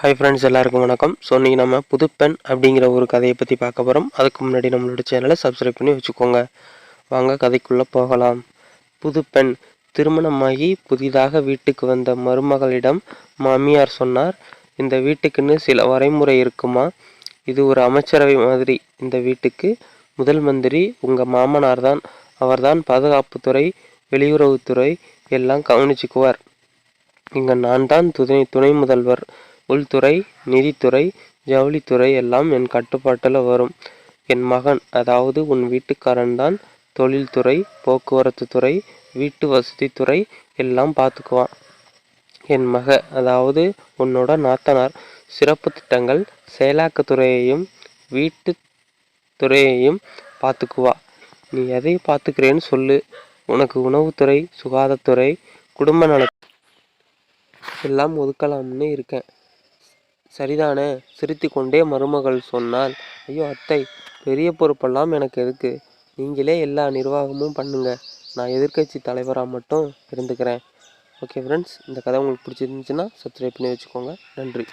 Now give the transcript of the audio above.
Hi friends எல்லாருக்கும் வணக்கம். So இன்றைக்கி நம்ம புதுப்பெண் அப்படிங்கிற ஒரு கதையை பற்றி பார்க்க போகிறோம் அதுக்கு முன்னாடி நம்மளோட சேனலை சப்ஸ்கிரைப் பண்ணி வச்சுக்கோங்க. வாங்க கதைக்குள்ளே போகலாம். புதுப்பெண் திருமணமாகி புதிதாக வீட்டுக்கு வந்த மருமகளிடம் மாமியார் சொன்னார் இந்த வீட்டுக்குன்னு சில வரைமுறை இருக்குமா? இது ஒரு அமைச்சரவை மாதிரி. இந்த வீட்டுக்கு முதல் மந்திரி உங்கள் மாமனார் தான். அவர்தான் பாதுகாப்புத்துறை வெளியுறவுத்துறை எல்லாம் கவனிச்சுக்குவார். இங்கே நான் தான் துணை துணை முதல்வர். உள்துறை நிதித்துறை ஜவுளித்துறை எல்லாம் என் கட்டுப்பாட்டில் வரும். என் மகன் அதாவது உன் வீட்டுக்காரன் தான் தொழில்துறை போக்குவரத்து துறை வீட்டு வசதித்துறை எல்லாம் பார்த்துக்குவான் என் மக அதாவது உன்னோட நாத்தனார் சிறப்பு திட்டங்கள் செயலாக்கத்துறையையும் வீட்டு துறையையும் பார்த்துக்குவா நீ எதை பார்த்துக்கிறேன்னு சொல்லு. உனக்கு உணவுத்துறை சுகாதாரத்துறை குடும்ப நல எல்லாம் ஒதுக்கலாம்னு இருக்கேன். சரிதானே? சிரித்து கொண்டே மருமகள் சொன்னால் ஐயோ அத்தை பெரிய பொறுப்பெல்லாம் எனக்கு எதுக்கு? நீங்களே எல்லா நிர்வாகமும் பண்ணுங்க. நான் எதிர்க்கட்சி தலைவராக மட்டும் இருந்துக்கிறேன். ஓகே ஃப்ரெண்ட்ஸ் இந்த கதை உங்களுக்கு பிடிச்சிருந்துச்சுன்னா சப்ஸ்கிரைப் பண்ணி வச்சுக்கோங்க. நன்றி.